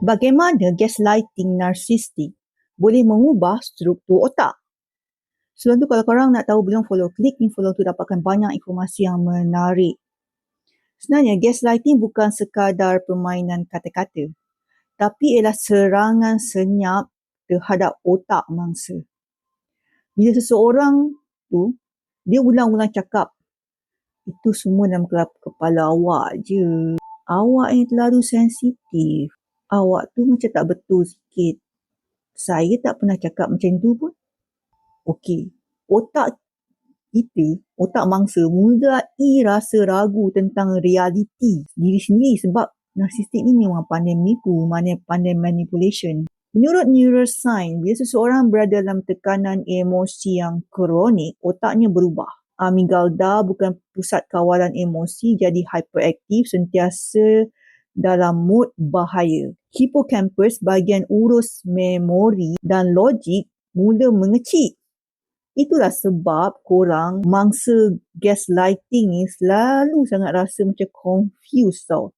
Bagaimana gaslighting narsistik boleh mengubah struktur otak? Sebelum tu kalau korang nak tahu belum follow, klik ni follow tu dapatkan banyak informasi yang menarik. Sebenarnya gaslighting bukan sekadar permainan kata-kata, tapi ialah serangan senyap terhadap otak mangsa. Bila seseorang tu, dia ulang-ulang cakap, itu semua dalam kepala awak je. Awak yang terlalu sensitif awak tu macam tak betul sikit. Saya tak pernah cakap macam tu pun. Okey, otak kita, otak mangsa mulai rasa ragu tentang realiti diri sendiri sebab narsistik ni memang pandai menipu, mana pandai manipulation. Menurut neuroscience, bila seseorang berada dalam tekanan emosi yang kronik, otaknya berubah. Amygdala bukan pusat kawalan emosi jadi hyperaktif sentiasa dalam mood bahaya. Hippocampus, bahagian urus memori dan logik mula mengecil. Itulah sebab korang mangsa gaslighting ni selalu sangat rasa macam confused tau.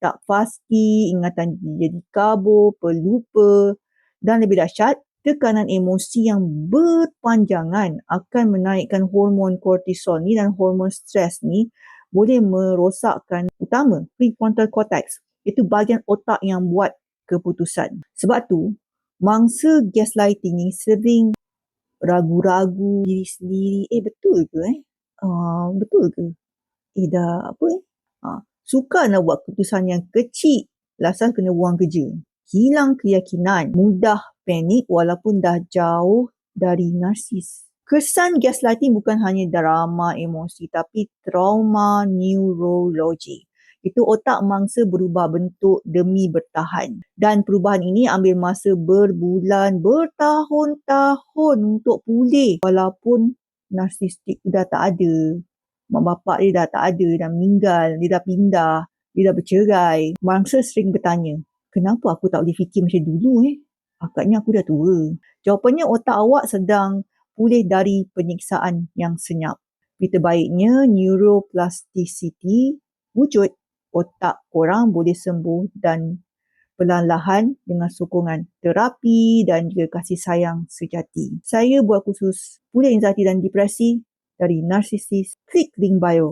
Tak pasti, ingatan jadi kabur, pelupa dan lebih dahsyat, tekanan emosi yang berpanjangan akan menaikkan hormon kortisol ni dan hormon stres ni boleh merosakkan utama prefrontal cortex. Itu bahagian otak yang buat keputusan. Sebab tu, mangsa gaslighting ni sering ragu-ragu diri sendiri. Eh, betul ke eh? Uh, betul ke? Eh, dah apa eh? Uh, suka nak buat keputusan yang kecil. Lasal kena buang kerja. Hilang keyakinan. Mudah panik walaupun dah jauh dari narsis. Kesan gaslighting bukan hanya drama emosi tapi trauma neurologi. Itu otak mangsa berubah bentuk demi bertahan. Dan perubahan ini ambil masa berbulan, bertahun-tahun untuk pulih. Walaupun narsistik dah tak ada. Mak bapak dia dah tak ada, dah meninggal, dia dah pindah, dia dah bercerai. Mangsa sering bertanya, kenapa aku tak boleh fikir macam dulu eh? Agaknya aku dah tua. Jawapannya otak awak sedang pulih dari penyiksaan yang senyap. Berita baiknya, neuroplasticity wujud otak korang boleh sembuh dan perlahan-lahan dengan sokongan terapi dan juga kasih sayang sejati. Saya buat khusus pulih anxiety dan depresi dari narsisis. Klik link bio.